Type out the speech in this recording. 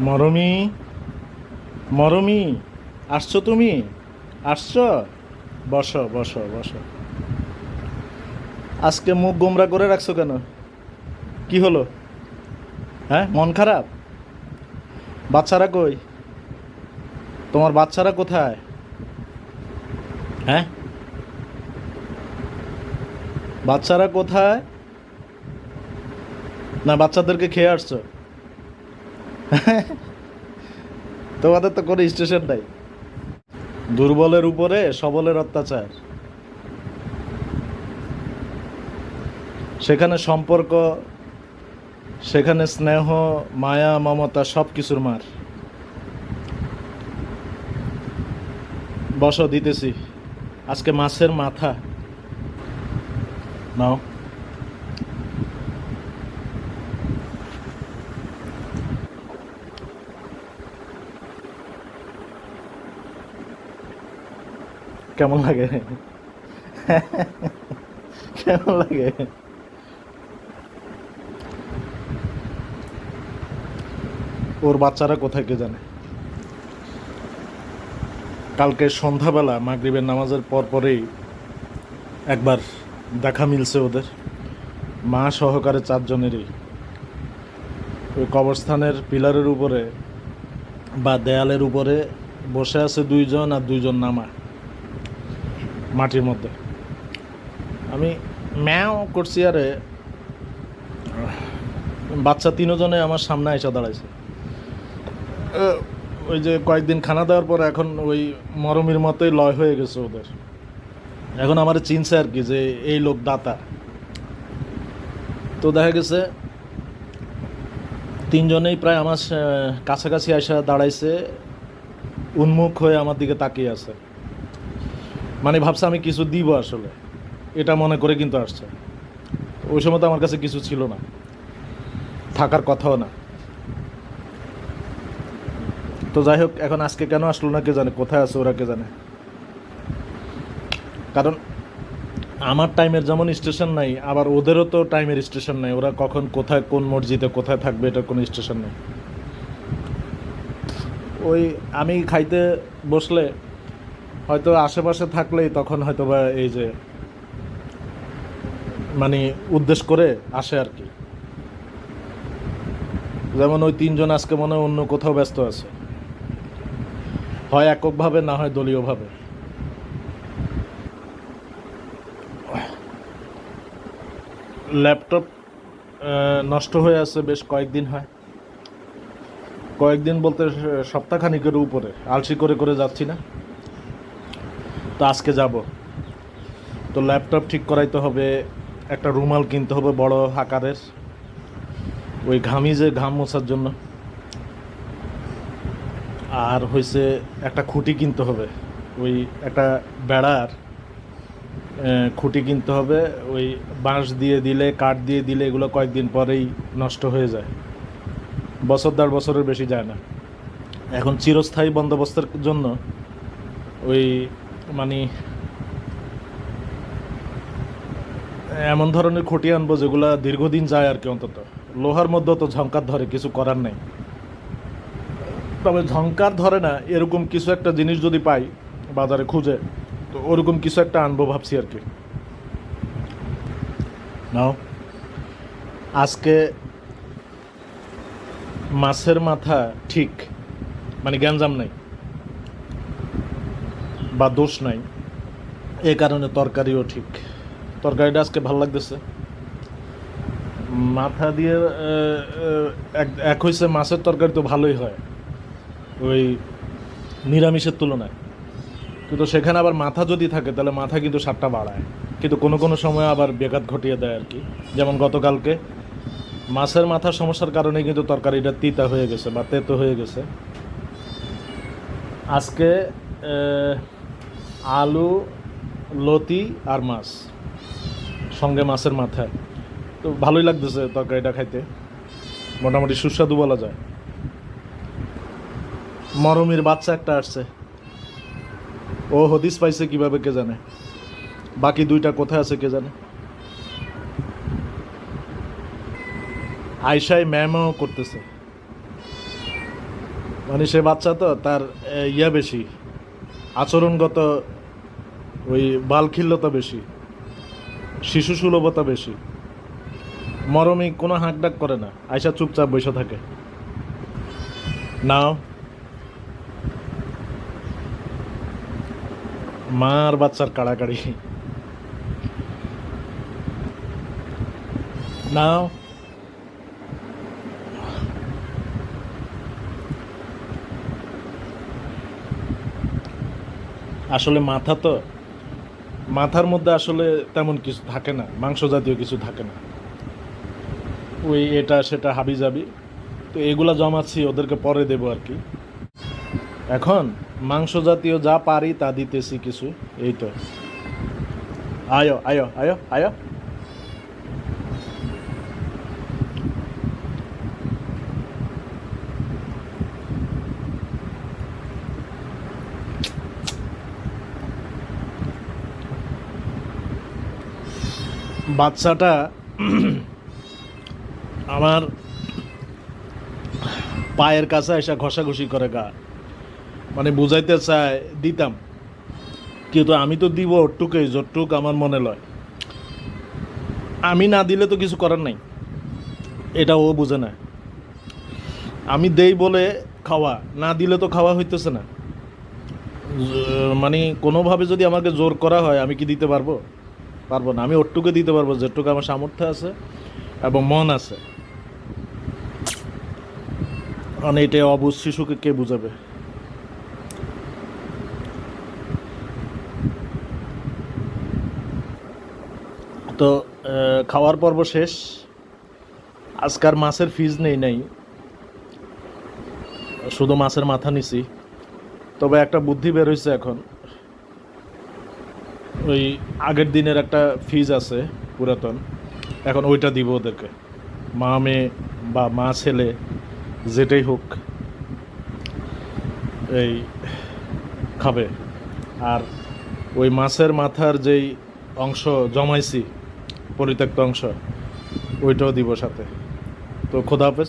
মরমি মরমি, আসছো তুমি? আসছো? বসো বসো বসো। আজকে মুখ গোমরা করে রাখছো কেন? কি হলো? হ্যাঁ মন খারাপ? বাচ্চারা কই? তোমার বাচ্চারা কোথায়? হ্যাঁ? বাচ্চারা কোথায়? না, বাচ্চাদেরকে খেয়ে আসছো? তোমাদের তো কোনো স্টেশন নাই। দুর্বলের উপরে সবলের অত্যাচার। সেখানে সম্পর্ক, সেখানে স্নেহ, মায়া, মমতা সব কিছুর মার। বসো, দিতেছি। আজকে মাছের মাথা। নাও। কেমন লাগে? কেমন লাগে? ওর বাচ্চারা কোথায় কে জানে? কালকে সন্ধ্যাবেলা মাগরিবের নামাজের পর পরেই একবার দেখা মিলছে ওদের। মা সহকারে চারজনেরই। ওই কবরস্থানের পিলারের উপরে বা দেয়ালের উপরে বসে আছে দুইজন আর দুইজন নামা। মাটির মধ্যে। আমি ম্যাও করছি আরে, বাচ্চা তিনজনে আমার সামনে এসে দাঁড়াইছে। ওই যে কয়েকদিন খানা দেওয়ার পর এখন ওই মরমির মতোই লয় হয়ে গেছে ওদের। এখন আমার চিনছে আর কি যে এই লোক দাতা। তো দেখা গেছে, তিনজনেই প্রায় আমার কাছাকাছি আসা দাঁড়াইছে, উন্মুখ হয়ে আমার দিকে তাকিয়ে আছে। মানে ভাবছে আমি কিছু দিব আসলে। এটা মনে করে কিন্তু আসছে। ওই সময় তো আমার কাছে কিছু ছিল না। থাকার কথাও না। তো যাই হোক, এখন আজকে কেন আসলো না কে জানে, কোথায় আছে ওরা কে জানে। কারণ আমার টাইমের যেমন স্টেশন নাই, আবার ওদেরও তো টাইমের স্টেশন নাই। ওরা কখন কোথায়, কোন মসজিদে কোথায় থাকবে, এটার কোনো স্টেশন নেই। ওই আমি খাইতে বসলে হয়তো আশেপাশে থাকলেই তখন হয়তো বা এই যে মানে উদ্দেশ্য করে আসে আর কি। যেমন ওই তিনজন আজকে মনে হয় অন্য কোথাও ব্যস্ত আছে। হয় এককভাবে, না হয় দলীয়ভাবে। ল্যাপটপ নষ্ট হয়ে আছে, বেশ কয়েকদিন হয়। কয়েকদিন বলতে সপ্তাহখানিকের উপরে। আলসি করে করে যাচ্ছি না। তো আজকে যাব। তো ল্যাপটপ ঠিক করাইতে হবে, একটা রুমাল কিনতে হবে বড় আকারের, ওই ঘামি যে ঘাম মোছার জন্য। আর হয়েছে একটা খুঁটি কিনতে হবে, ওই একটা বেড়ার খুঁটি কিনতে হবে, ওই বাঁশ দিয়ে দিলে, কাঠ দিয়ে দিলে এগুলো কয়েকদিন পরেই নষ্ট হয়ে যায়। বছর দেড় বছরের বেশি যায় না। এখন চিরস্থায়ী বন্দোবস্তের জন্য ওই মানে এমন ধরনের খুঁটি আনব যেগুলা দীর্ঘদিন যায় আর কি অন্তত। লোহার মধ্যেও তো ঝঙ্কার ধরে, কিছু করার নেই। তবে ঝঙ্কার ধরে না, এরকম কিছু একটা জিনিস যদি পাই বাজারে খুঁজে, তো ওরকম কিছু একটা আনব ভাবছি আর কি। নাও। আজকে মাছের মাথা ঠিক মানে গ্যাঞ্জাম নাই। বা দোষ নাই। এ কারণে তরকারিও ঠিক। তরকারিটা আজকে ভালো লাগতেছে। মাথা দিয়ে এক- হয়েছে মাছের তরকারি তো ভালোই হয়। ওই নিরামিষের তুলনায়। কিন্তু সেখানে আবার মাথা যদি থাকে, তাহলে মাথা কিন্তু স্বাদটা বাড়ায়। কিন্তু কোনো কোনো সময় আবার বেঘাত ঘটিয়ে দেয় আর কি। যেমন গতকালকে মাছের মাথার সমস্যার কারণে কিন্তু তরকারিটা তিতা হয়ে গেছে বা তেতো হয়ে গেছে। আজকে আলু, লতি আর মাছ। সঙ্গে মাছের মাথায় তো ভালোই লাগতেছে তরকারিটা খাইতে। মোটামুটি সুস্বাদু বলা যায়। মরমির বাচ্চা একটা আসছে। ও হদিস পাইছে কীভাবে কে জানে। বাকি দুইটা কোথায় আছে কে জানে। আয়সায় ম্যামও করতেছে। মানে সে বাচ্চা তো, তার ইয়া বেশি। আচরণগত ওই বালখিল্যতা বেশি, শিশু সুলভতা বেশি। মরমে কোনো হাঁক ডাক করে না আয়সা চুপচাপ বসে থাকে। নাও। মা আর বাচ্চার কাড়াকাড়ি। নাও। আসলে মাথা তো, মাথার মধ্যে আসলে তেমন কিছু থাকে না, মাংস জাতীয় কিছু থাকে না। ওই এটা, সেটা হাবি যাবি তো এগুলো জমাচ্ছি, ওদেরকে পরে দেবো আর কি। এখন মাংস জাতীয় যা পারি তা দিতেছি কিছু, এই তো। আয়ো আয়ো আয়ো আয়ো। বাচ্চাটা আমার পায়ের কাছে এসে ঘষাঘষি করে গা। মানে বুঝাইতে চায়, দিতাম। কিন্তু আমি তো দিব ওটুকুই যতটুক আমার মনে লয়। আমি না দিলে তো কিছু করার নাই। এটা ও বুঝে না। আমি দেই বলে খাওয়া, না দিলে তো খাওয়া হইতেছে না। মানে কোনোভাবে যদি আমাকে জোর করা হয়, আমি কি দিতে পারব? পারব না। আমি ওটুকু দিতে পারব, যেটুকু আমার সামর্থ্য আছে এবং মন আছে। মানে এটা অবুজ শিশুকে কে বুঝাবে? তো খাওয়ার পর্ব শেষ। আজকার মাছের ফিজ নেই, নাই। শুধু মাছের মাথা নিছি। তবে একটা বুদ্ধি বের হয়েছে এখন। ওই আগের দিনের একটা ফিজ আছে, পুরাতন। এখন ওইটা দিব ওদেরকে। মা, মেয়ে বা মা, ছেলে, যেটাই হোক, এই খাবে। আর ওই মাছের মাথার যেই অংশ জমাইছি, পরিত্যক্ত অংশ, ওইটাও দিব সাথে। তো খোদা হাফেজ।